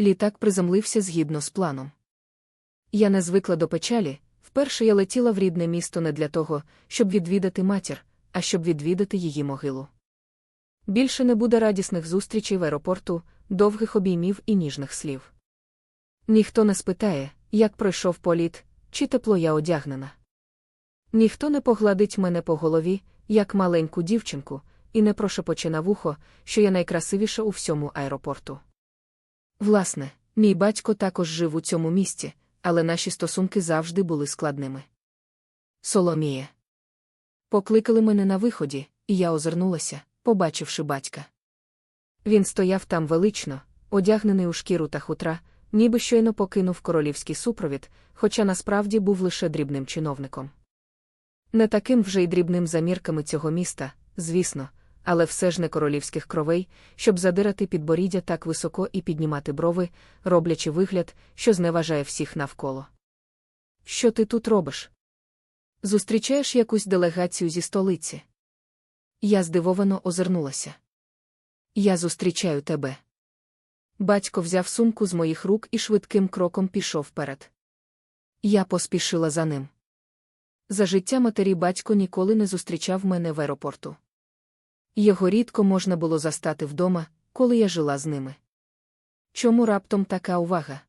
Літак приземлився згідно з планом. Я не звикла до печалі, вперше я летіла в рідне місто не для того, щоб відвідати матір, а щоб відвідати її могилу. Більше не буде радісних зустрічей в аеропорту, довгих обіймів і ніжних слів. Ніхто не спитає, як пройшов політ, чи тепло я одягнена. Ніхто не погладить мене по голові, як маленьку дівчинку, і не прошепоче на вухо, що я найкрасивіша у всьому аеропорту. Власне, мій батько також жив у цьому місті, але наші стосунки завжди були складними. Соломіє. Покликали мене на виході, і я озирнулася, побачивши батька. Він стояв там велично, одягнений у шкіру та хутра, ніби щойно покинув королівський супровід, хоча насправді був лише дрібним чиновником. Не таким вже й дрібним замірками цього міста, звісно, але все ж не королівських кровей, щоб задирати підборіддя так високо і піднімати брови, роблячи вигляд, що зневажає всіх навколо. Що ти тут робиш? Зустрічаєш якусь делегацію зі столиці? Я здивовано озирнулася. Я зустрічаю тебе. Батько взяв сумку з моїх рук і швидким кроком пішов вперед. Я поспішила за ним. За життя матері батько ніколи не зустрічав мене в аеропорту. Його рідко можна було застати вдома, коли я жила з ними. Чому раптом така увага?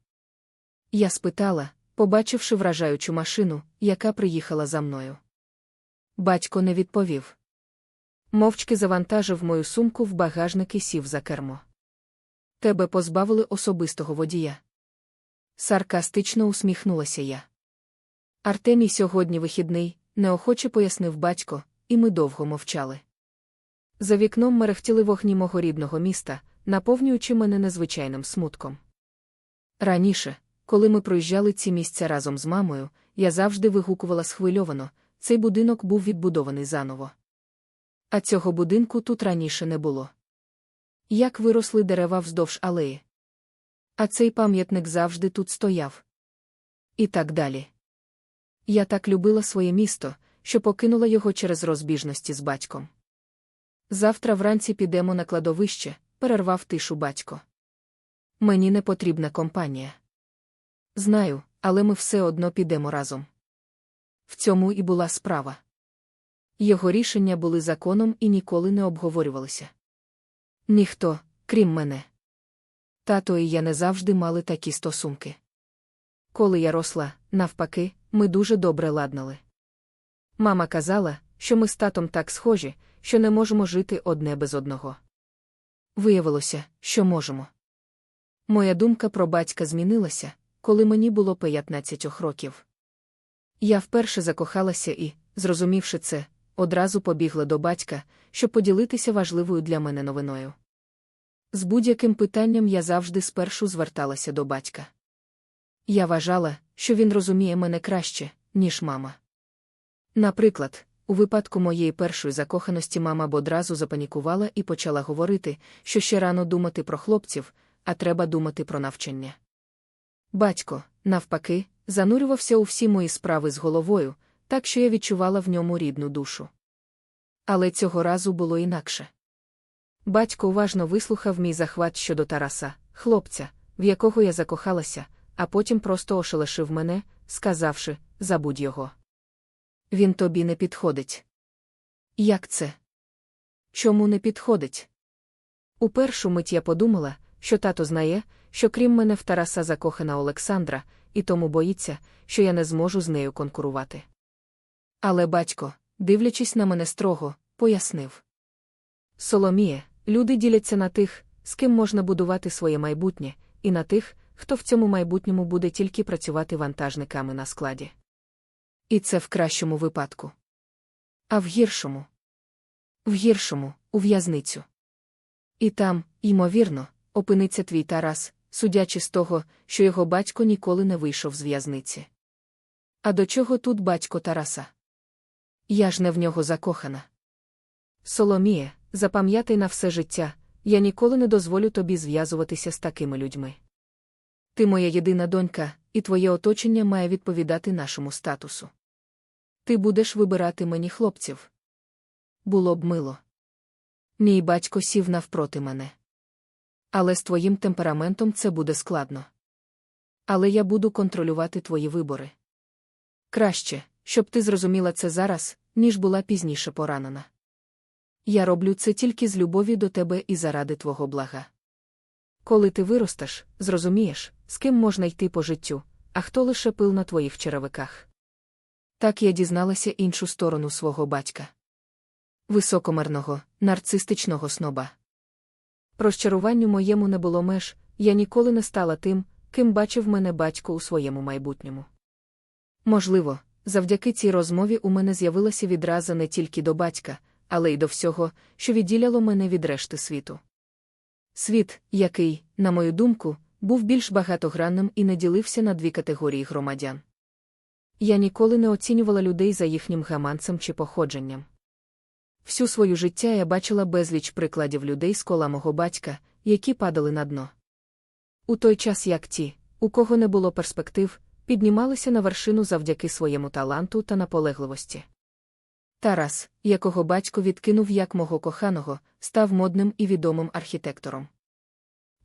Я спитала, побачивши вражаючу машину, яка приїхала за мною. Батько не відповів. Мовчки завантажив мою сумку в багажник і сів за кермо. Тебе позбавили особистого водія. Саркастично усміхнулася я. Артемій сьогодні вихідний, неохоче пояснив батько, і ми довго мовчали. За вікном мерехтіли вогні мого рідного міста, наповнюючи мене незвичайним смутком. Раніше, коли ми проїжджали ці місця разом з мамою, я завжди вигукувала схвильовано, цей будинок був відбудований заново. А цього будинку тут раніше не було. Як виросли дерева вздовж алеї. А цей пам'ятник завжди тут стояв. І так далі. Я так любила своє місто, що покинула його через розбіжності з батьком. Завтра вранці підемо на кладовище, перервав тишу батько. Мені не потрібна компанія. Знаю, але ми все одно підемо разом. В цьому і була справа. Його рішення були законом і ніколи не обговорювалися. Ніхто, крім мене. Тато і я не завжди мали такі стосунки. Коли я росла, навпаки, ми дуже добре ладнали. Мама казала, що ми з татом так схожі, що не можемо жити одне без одного. Виявилося, що можемо. Моя думка про батька змінилася, коли мені було 15 років. Я вперше закохалася і, зрозумівши це, одразу побігла до батька, щоб поділитися важливою для мене новиною. З будь-яким питанням я завжди спершу зверталася до батька. Я вважала, що він розуміє мене краще, ніж мама. Наприклад, у випадку моєї першої закоханості мама б одразу запанікувала і почала говорити, що ще рано думати про хлопців, а треба думати про навчання. Батько, навпаки, занурювався у всі мої справи з головою, так що я відчувала в ньому рідну душу. Але цього разу було інакше. Батько уважно вислухав мій захват щодо Тараса, хлопця, в якого я закохалася, а потім просто ошелешив мене, сказавши забудь його. Він тобі не підходить. Як це? Чому не підходить? У першу мить я подумала, що тато знає, що крім мене в Тараса закохана Олександра, і тому боїться, що я не зможу з нею конкурувати. Але батько, дивлячись на мене строго, пояснив Соломіє, люди діляться на тих, з ким можна будувати своє майбутнє, і на тих, хто в цьому майбутньому буде тільки працювати вантажниками на складі. І це в кращому випадку. А в гіршому? В гіршому, у в'язницю. І там, ймовірно, опиниться твій Тарас, судячи з того, що його батько ніколи не вийшов з в'язниці. А до чого тут батько Тараса? Я ж не в нього закохана. Соломіє, запам'ятай на все життя, я ніколи не дозволю тобі зв'язуватися з такими людьми. Ти моя єдина донька, і твоє оточення має відповідати нашому статусу. Ти будеш вибирати мені хлопців. Було б мило. Мій батько сів навпроти мене. Але з твоїм темпераментом це буде складно. Але я буду контролювати твої вибори. Краще, щоб ти зрозуміла це зараз, ніж була пізніше поранена. Я роблю це тільки з любові до тебе і заради твого блага. Коли ти виростеш, зрозумієш, з ким можна йти по життю, а хто лише пил на твоїх черевиках. Так я дізналася іншу сторону свого батька. Високомерного, нарцистичного сноба. Розчаруванню моєму не було меж, я ніколи не стала тим, ким бачив мене батько у своєму майбутньому. Можливо, завдяки цій розмові у мене з'явилася відраза не тільки до батька, але й до всього, що відділяло мене від решти світу. Світ, який, на мою думку, був більш багатогранним і не ділився на дві категорії громадян. Я ніколи не оцінювала людей за їхнім гаманцем чи походженням. Всю свою життя я бачила безліч прикладів людей з кола мого батька, які падали на дно. У той час як ті, у кого не було перспектив, піднімалися на вершину завдяки своєму таланту та наполегливості. Тарас, якого батько відкинув як мого коханого, став модним і відомим архітектором.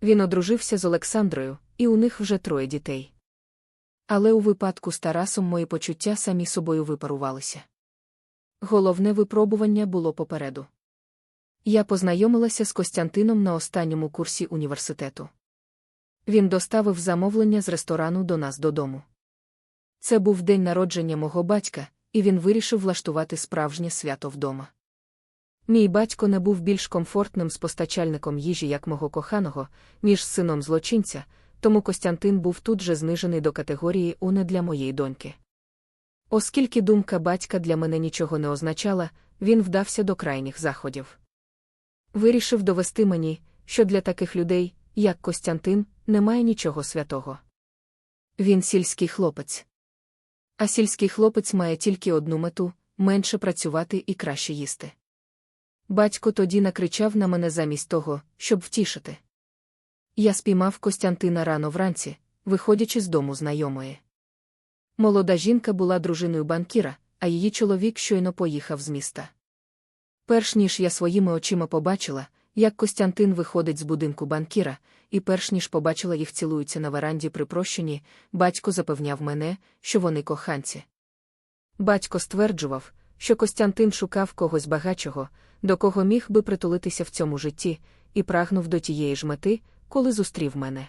Він одружився з Олександрою, і у них вже троє дітей. Але у випадку з Тарасом мої почуття самі собою випарувалися. Головне випробування було попереду. Я познайомилася з Костянтином на останньому курсі університету. Він доставив замовлення з ресторану до нас додому. Це був день народження мого батька, і він вирішив влаштувати справжнє свято вдома. Мій батько не був більш комфортним з постачальником їжі як мого коханого, ніж з сином злочинця, тому Костянтин був тут же знижений до категорії уне для моєї доньки. Оскільки думка батька для мене нічого не означала, він вдався до крайніх заходів. Вирішив довести мені, що для таких людей, як Костянтин, немає нічого святого. Він сільський хлопець. А сільський хлопець має тільки одну мету менше працювати і краще їсти. Батько тоді накричав на мене замість того, щоб втішити. Я спіймав Костянтина рано вранці, виходячи з дому знайомої. Молода жінка була дружиною банкіра, а її чоловік щойно поїхав з міста. Перш ніж я своїми очима побачила, як Костянтин виходить з будинку банкіра, і перш ніж побачила їх цілуються на веранді при прощенні, батько запевняв мене, що вони коханці. Батько стверджував, що Костянтин шукав когось багачого, до кого міг би притулитися в цьому житті, і прагнув до тієї ж мети, коли зустрів мене.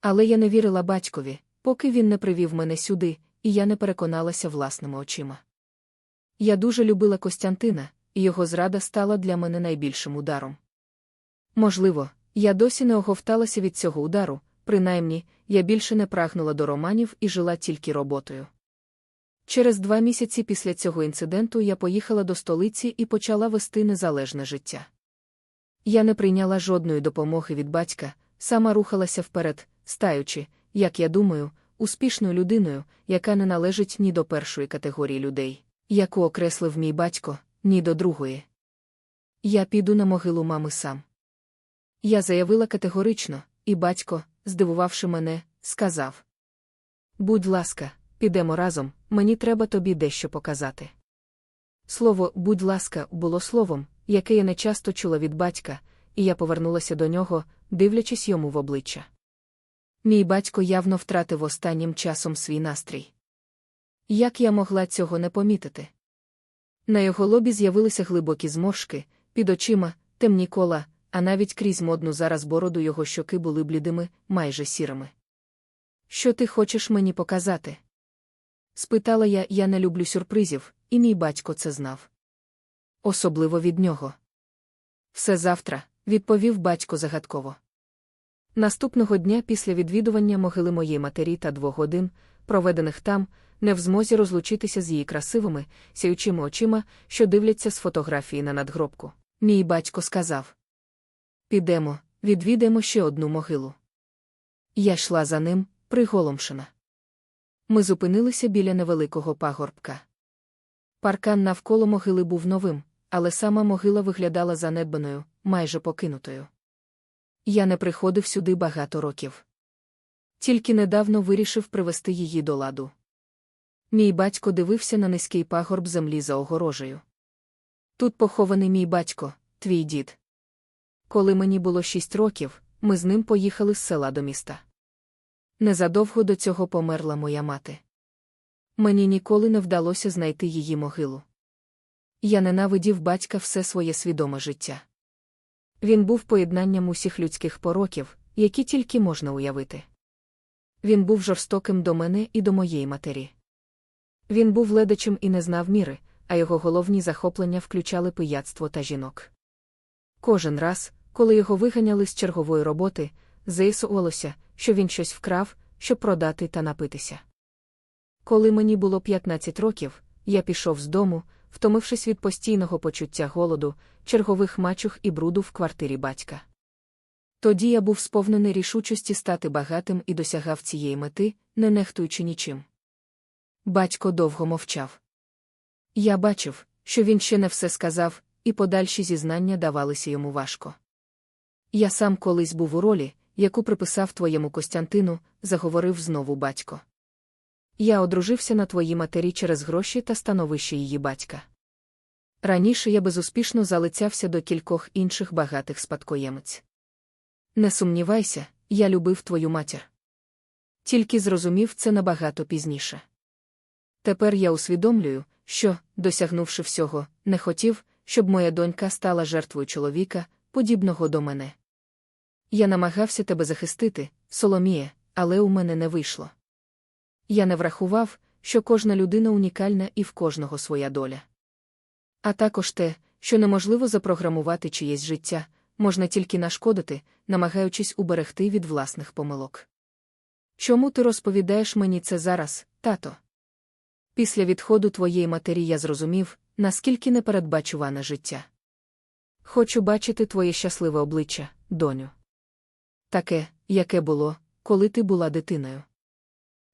Але я не вірила батькові, поки він не привів мене сюди, і я не переконалася власними очима. Я дуже любила Костянтина, і його зрада стала для мене найбільшим ударом. Можливо, я досі не оговталася від цього удару, принаймні, я більше не прагнула до романів і жила тільки роботою. Через два місяці після цього інциденту я поїхала до столиці і почала вести незалежне життя. Я не прийняла жодної допомоги від батька, сама рухалася вперед, стаючи, як я думаю, успішною людиною, яка не належить ні до першої категорії людей, яку окреслив мій батько, ні до другої. Я піду на могилу мами сам. Я заявила категорично, і батько, здивувавши мене, сказав: Будь ласка, підемо разом, мені треба тобі дещо показати. Слово, будь ласка, було словом, яке я не часто чула від батька, і я повернулася до нього, дивлячись йому в обличчя. Мій батько явно втратив останнім часом свій настрій. Як я могла цього не помітити? На його лобі з'явилися глибокі зморшки, під очима, темні кола, а навіть крізь модну зараз бороду його щоки були блідими, майже сірими. Що ти хочеш мені показати? Спитала я, я не люблю сюрпризів, і мій батько це знав. Особливо від нього. Все завтра, відповів батько загадково. Наступного дня після відвідування могили моєї матері та двох годин, проведених там, не в змозі розлучитися з її красивими, сяючими очима, що дивляться з фотографії на надгробку. Мій батько сказав: Підемо, відвідаємо ще одну могилу. Я йшла за ним, приголомшена. Ми зупинилися біля невеликого пагорбка. Паркан навколо могили був новим, але сама могила виглядала занедбаною, майже покинутою. Я не приходив сюди багато років. Тільки недавно вирішив привести її до ладу. Мій батько дивився на низький пагорб землі за огорожею. Тут похований мій батько, твій дід. Коли мені було шість років, ми з ним поїхали з села до міста. Незадовго до цього померла моя мати. Мені ніколи не вдалося знайти її могилу. Я ненавидів батька все своє свідоме життя. Він був поєднанням усіх людських пороків, які тільки можна уявити. Він був жорстоким до мене і до моєї матері. Він був ледачем і не знав міри, а його головні захоплення включали пияцтво та жінок. Кожен раз, коли його виганяли з чергової роботи, з'ясувалося, що він щось вкрав, щоб продати та напитися. Коли мені було 15 років, я пішов з дому, втомившись від постійного почуття голоду, чергових мачух і бруду в квартирі батька. Тоді я був сповнений рішучості стати багатим і досягав цієї мети, не нехтуючи нічим. Батько довго мовчав. Я бачив, що він ще не все сказав, і подальші зізнання давалися йому важко. Я сам колись був у ролі, яку приписав твоєму Костянтину, заговорив знову батько. Я одружився на твоїй матері через гроші та становище її батька. Раніше я безуспішно залицявся до кількох інших багатих спадкоємець. Не сумнівайся, я любив твою матір. Тільки зрозумів це набагато пізніше. Тепер я усвідомлюю, що, досягнувши всього, не хотів, щоб моя донька стала жертвою чоловіка, подібного до мене. Я намагався тебе захистити, Соломіє, але у мене не вийшло. Я не врахував, що кожна людина унікальна і в кожного своя доля. А також те, що неможливо запрограмувати чиєсь життя, можна тільки нашкодити, намагаючись уберегти від власних помилок. Чому ти розповідаєш мені це зараз, тато? Після відходу твоєї матері я зрозумів, наскільки непередбачуване життя. Хочу бачити твоє щасливе обличчя, доню. Таке, яке було, коли ти була дитиною.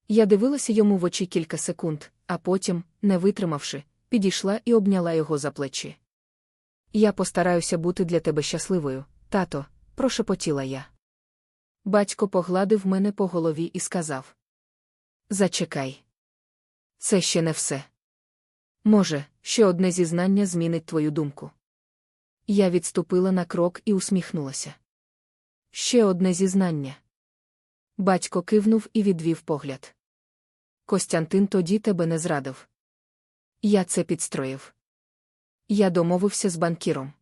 Я дивилася йому в очі кілька секунд, а потім, не витримавши, підійшла і обняла його за плечі. Я постараюся бути для тебе щасливою, тато, прошепотіла я. Батько погладив мене по голові і сказав: Зачекай. Це ще не все. Може, ще одне зізнання змінить твою думку. Я відступила на крок і усміхнулася. Ще одне зізнання. Батько кивнув і відвів погляд. Костянтин тоді тебе не зрадив. Я це підстроїв. Я домовився з банкіром.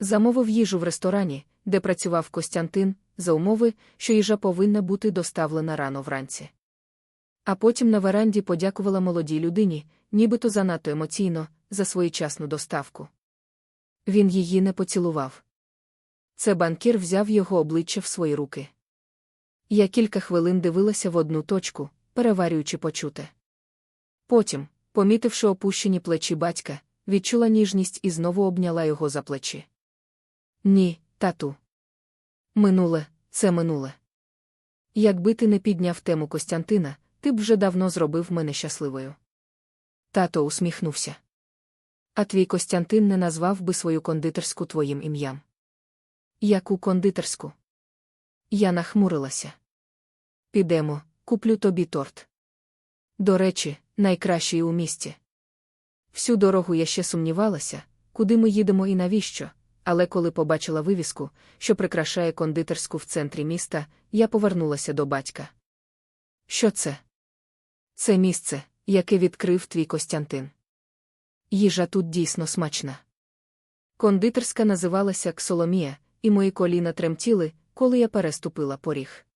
Замовив їжу в ресторані, де працював Костянтин, за умови, що їжа повинна бути доставлена рано вранці. А потім на веранді подякувала молодій людині, нібито занадто емоційно, за своєчасну доставку. Він її не поцілував. Це банкір взяв його обличчя в свої руки. Я кілька хвилин дивилася в одну точку, переварюючи почуте. Потім, помітивши опущені плечі батька, відчула ніжність і знову обняла його за плечі. Ні, тату. Минуле, це минуле. Якби ти не підняв тему Костянтина, ти б вже давно зробив мене щасливою. Тато усміхнувся. А твій Костянтин не назвав би свою кондитерську твоїм ім'ям. Яку кондитерську? Я нахмурилася. Підемо, куплю тобі торт. До речі, найкращий у місті. Всю дорогу я ще сумнівалася, куди ми їдемо і навіщо, але коли побачила вивіску, що прикрашає кондитерську в центрі міста, я повернулася до батька. Що це? Це місце, яке відкрив твій Костянтин. Їжа тут дійсно смачна. Кондитерська називалася Ксоломія, і мої коліна тремтіли, коли я переступила поріг.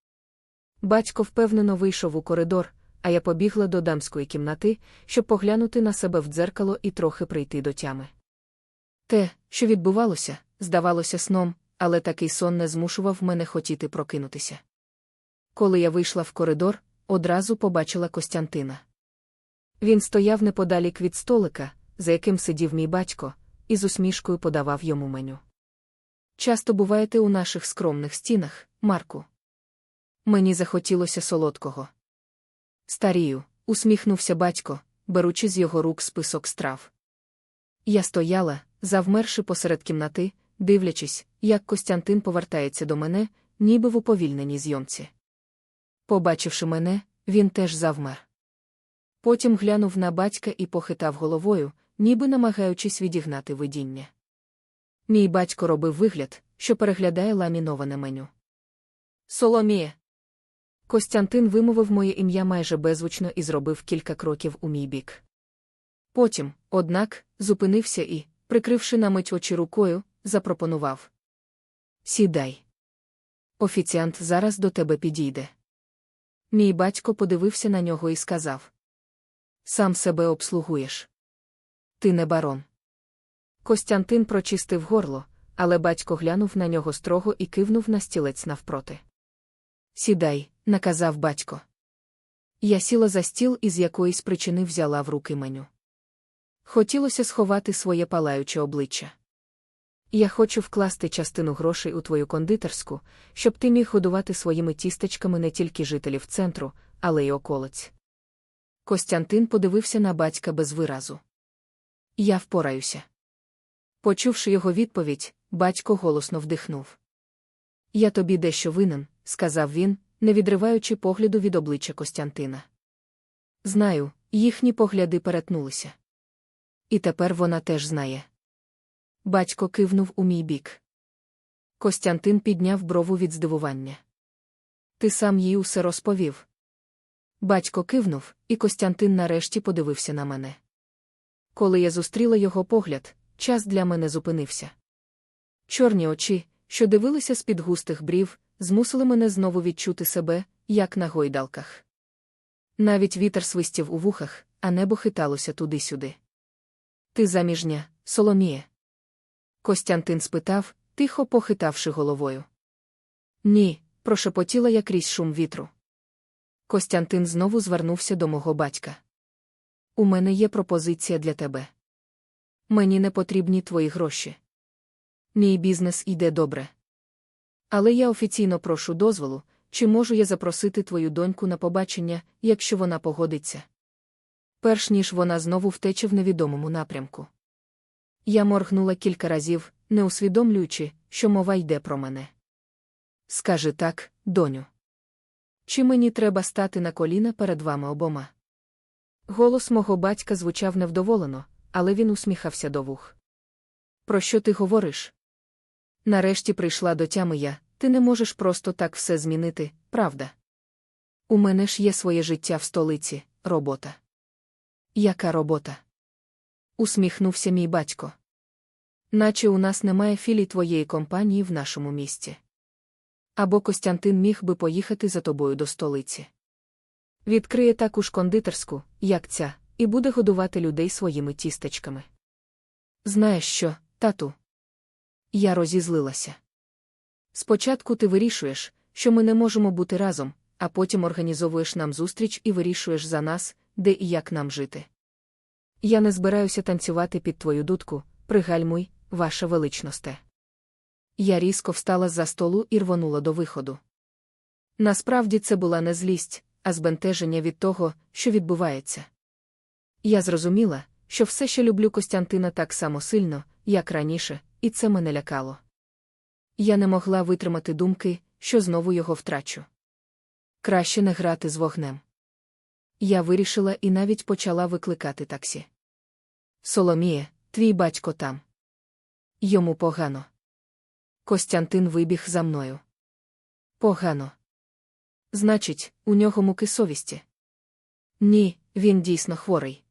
Батько впевнено вийшов у коридор, а я побігла до дамської кімнати, щоб поглянути на себе в дзеркало і трохи прийти до тями. Те, що відбувалося, здавалося сном, але такий сон не змушував мене хотіти прокинутися. Коли я вийшла в коридор, одразу побачила Костянтина. Він стояв неподалік від столика, за яким сидів мій батько, і з усмішкою подавав йому меню. Часто буваєте у наших скромних стінах, Марку. Мені захотілося солодкого. Старію, усміхнувся батько, беручи з його рук список страв. Я стояла, завмерши посеред кімнати, дивлячись, як Костянтин повертається до мене, ніби в уповільненій зйомці. Побачивши мене, він теж завмер. Потім глянув на батька і похитав головою, ніби намагаючись відігнати видіння. Мій батько робив вигляд, що переглядає ламіноване меню. Соломіє. Костянтин вимовив моє ім'я майже беззвучно і зробив кілька кроків у мій бік. Потім, однак, зупинився і, прикривши на мить очі рукою, запропонував. Сідай. Офіціант зараз до тебе підійде. Мій батько подивився на нього і сказав: Сам себе обслугуєш. Ти не барон. Костянтин прочистив горло, але батько глянув на нього строго і кивнув на стілець навпроти. Сідай, наказав батько. Я сіла за стіл і з якоїсь причини взяла в руки меню. Хотілося сховати своє палаюче обличчя. Я хочу вкласти частину грошей у твою кондитерську, щоб ти міг годувати своїми тістечками не тільки жителів центру, але й околиць. Костянтин подивився на батька без виразу. Я впораюся. Почувши його відповідь, батько голосно вдихнув. Я тобі дещо винен, сказав він, не відриваючи погляду від обличчя Костянтина. Знаю, їхні погляди перетнулися. І тепер вона теж знає. Батько кивнув у мій бік. Костянтин підняв брову від здивування. Ти сам їй усе розповів. Батько кивнув, і Костянтин нарешті подивився на мене. Коли я зустріла його погляд, час для мене зупинився. Чорні очі, що дивилися з-під густих брів, змусили мене знову відчути себе, як на гойдалках. Навіть вітер свистів у вухах, а небо хиталося туди-сюди. Ти заміжня, Соломіє? Костянтин спитав, тихо похитавши головою. Ні, прошепотіла я крізь шум вітру. Костянтин знову звернувся до мого батька. У мене є пропозиція для тебе. Мені не потрібні твої гроші. Мій бізнес іде добре. Але я офіційно прошу дозволу, чи можу я запросити твою доньку на побачення, якщо вона погодиться. Перш ніж вона знову втече в невідомому напрямку. Я моргнула кілька разів, не усвідомлюючи, що мова йде про мене. Скажи так, доню. Чи мені треба стати на коліна перед вами обома? Голос мого батька звучав невдоволено, але він усміхався до вух. Про що ти говориш? Нарешті прийшла до тями я, ти не можеш просто так все змінити, правда? У мене ж є своє життя в столиці, робота. Яка робота? усміхнувся мій батько. Наче у нас немає філій твоєї компанії в нашому місті. Або Костянтин міг би поїхати за тобою до столиці. Відкриє таку ж кондитерську, як ця, і буде годувати людей своїми тістечками. Знаєш що, тату? Я розізлилася. Спочатку ти вирішуєш, що ми не можемо бути разом, а потім організовуєш нам зустріч і вирішуєш за нас, де і як нам жити. Я не збираюся танцювати під твою дудку, пригальмуй, ваша величносте. Я різко встала з за столу і рвонула до виходу. Насправді це була не злість, а збентеження від того, що відбувається. Я зрозуміла, що все ще люблю Костянтина так само сильно, як раніше, і це мене лякало. Я не могла витримати думки, що знову його втрачу. Краще не грати з вогнем. Я вирішила і навіть почала викликати таксі. Соломіє, твій батько там. Йому погано. Костянтин вибіг за мною. Погано. Значить, у нього муки совісті. Ні, він дійсно хворий.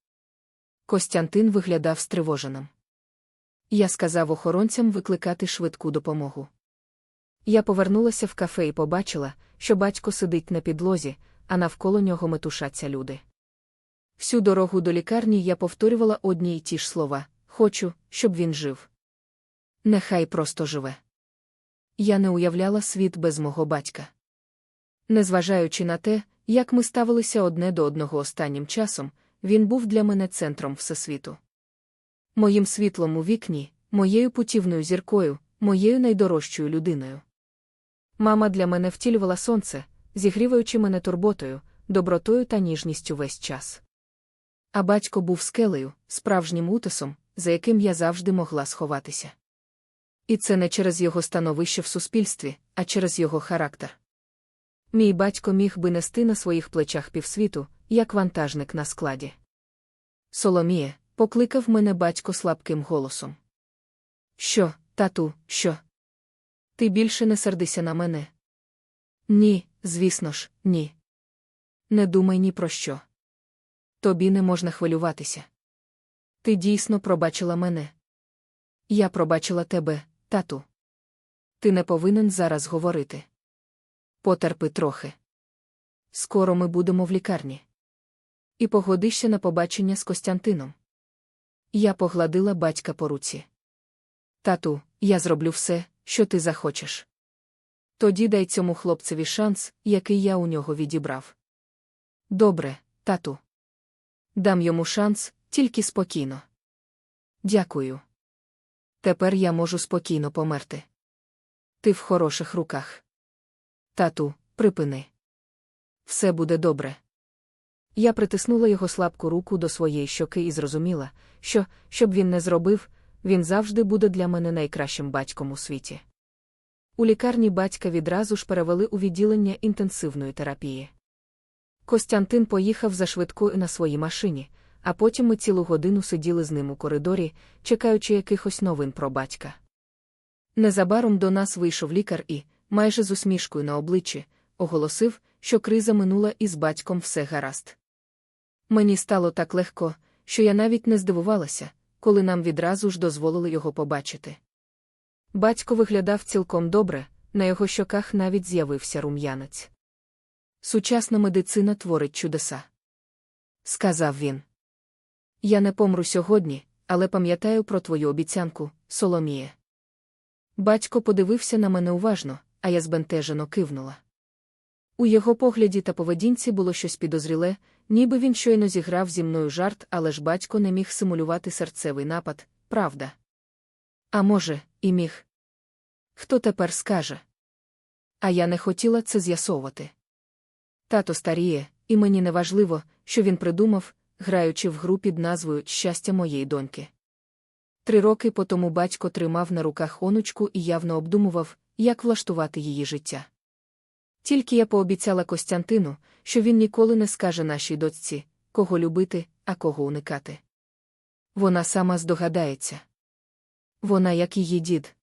Костянтин виглядав стривоженим. Я сказав охоронцям викликати швидку допомогу. Я повернулася в кафе і побачила, що батько сидить на підлозі, а навколо нього метушаться люди. Всю дорогу до лікарні я повторювала одні й ті ж слова хочу, щоб він жив. Нехай просто живе. Я не уявляла світ без мого батька. Незважаючи на те, як ми ставилися одне до одного останнім часом, він був для мене центром всесвіту. Моїм світлом у вікні, моєю путівною зіркою, моєю найдорожчою людиною. Мама для мене втілювала сонце, зігріваючи мене турботою, добротою та ніжністю весь час. А батько був скелею, справжнім утисом, за яким я завжди могла сховатися. І це не через його становище в суспільстві, а через його характер. Мій батько міг би нести на своїх плечах півсвіту, як вантажник на складі. Соломіє, покликав мене батько слабким голосом. Що, тату, що? Ти більше не сердися на мене. Ні, звісно ж, ні. Не думай ні про що. Тобі не можна хвилюватися. Ти дійсно пробачила мене. Я пробачила тебе, тату. Ти не повинен зараз говорити. Потерпи трохи. Скоро ми будемо в лікарні. І погодишся на побачення з Костянтином. Я погладила батька по руці. Тату, я зроблю все, що ти захочеш. Тоді дай цьому хлопцеві шанс, який я у нього відібрав. Добре, тату. Дам йому шанс, тільки спокійно. Дякую. Тепер я можу спокійно померти. Ти в хороших руках. Тату, припини. Все буде добре. Я притиснула його слабку руку до своєї щоки і зрозуміла, що, щоб він не зробив, він завжди буде для мене найкращим батьком у світі. У лікарні батька відразу ж перевели у відділення інтенсивної терапії. Костянтин поїхав за швидкою на своїй машині, а потім ми цілу годину сиділи з ним у коридорі, чекаючи якихось новин про батька. Незабаром до нас вийшов лікар і, майже з усмішкою на обличчі, оголосив, що криза минула і з батьком все гаразд. Мені стало так легко, що я навіть не здивувалася, коли нам відразу ж дозволили його побачити. Батько виглядав цілком добре, на його щоках навіть з'явився рум'янець. Сучасна медицина творить чудеса. Сказав він. Я не помру сьогодні, але пам'ятаю про твою обіцянку, Соломіє. Батько подивився на мене уважно, а я збентежено кивнула. У його погляді та поведінці було щось підозріле, ніби він щойно зіграв зі мною жарт, але ж батько не міг симулювати серцевий напад, правда. А може, і міг. Хто тепер скаже? А я не хотіла це з'ясовувати. Тато старіє, і мені не важливо, що він придумав, граючи в гру під назвою Щастя моєї доньки. Три роки по тому батько тримав на руках онучку і явно обдумував, як влаштувати її життя. Тільки я пообіцяла Костянтину, що він ніколи не скаже нашій дочці, кого любити, а кого уникати. Вона сама здогадається. Вона, як її дід,